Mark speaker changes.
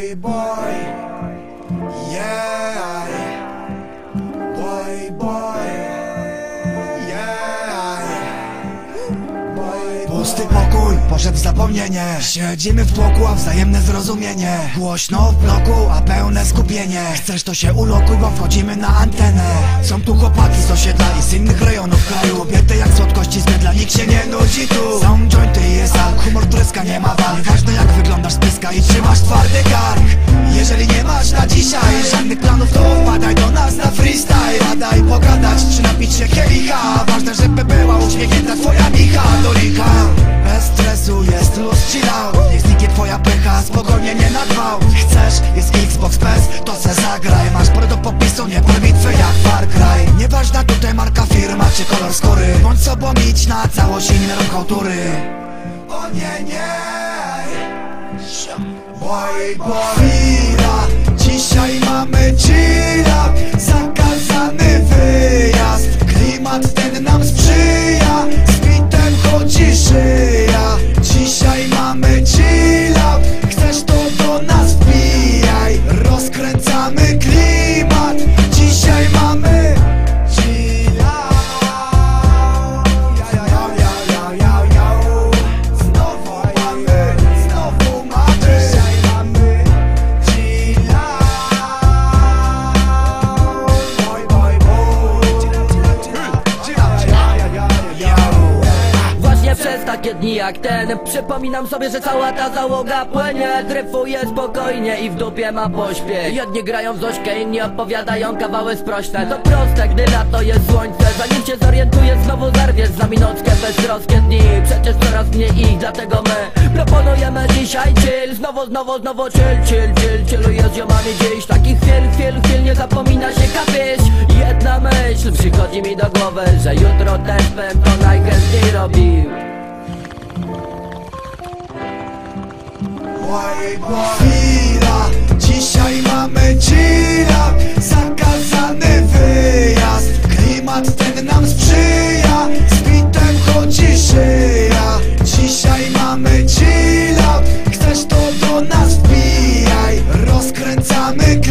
Speaker 1: boy, boy. Yeah. Pusty pokój, poszedł w zapomnienie. Siedzimy w tłoku, a wzajemne zrozumienie. Głośno w bloku, a pełne skupienie. Chcesz to się ulokuj, bo wchodzimy na antenę. Są tu chłopaki z osiedla i z innych rejonów kraju. Kobiety jak słodkości z bydla, nikt się nie nudzi tu. Są jointy i jest alk, humor tryska, nie ma walk Ważne jak wyglądasz z pyska i trzymasz twardy kark Ważne, żeby była uśmiechnięta twoja micha do licha Bez stresu jest luz chill out Niech zniknie twoja pycha, spokojnie nie nadwał. Chcesz, jest Xbox PS, to se zagraj. Masz pole do popisu, nie pole bitwy jak Far Cry. Nieważna tutaj marka, firma czy kolor skóry. Bądź sobą idź na całość i nie O nie, nie. Boy, boira Dzisiaj mamy chilla
Speaker 2: takie dni jak ten. Przypominam sobie, że cała ta załoga płynie Dryfuje spokojnie i w dupie ma pośpiech. Jedni grają w Zośkę, inni odpowiadają kawały sprośne. To proste, gdy lato jest słońce. Zanim się zorientuję, znowu zerwiesz za minutkę beztroskie dni. Przecież coraz mniej ich, dlatego my Proponujemy dzisiaj chill. Znowu, znowu, znowu chill, chill, chill. Chilluję z ziomami dziś Takich chwil, chwil, chwil nie zapomina się kapisz Jedna myśl przychodzi mi do głowy Że jutro też bym to najchętniej robił
Speaker 1: mała jej Chwila, dzisiaj mamy chilla Zakazany wyjazd. Klimat ten nam sprzyja Z bitem chodzi szyja. Dzisiaj mamy chilla Chcesz to do nas wbijaj. Rozkręcamy klimat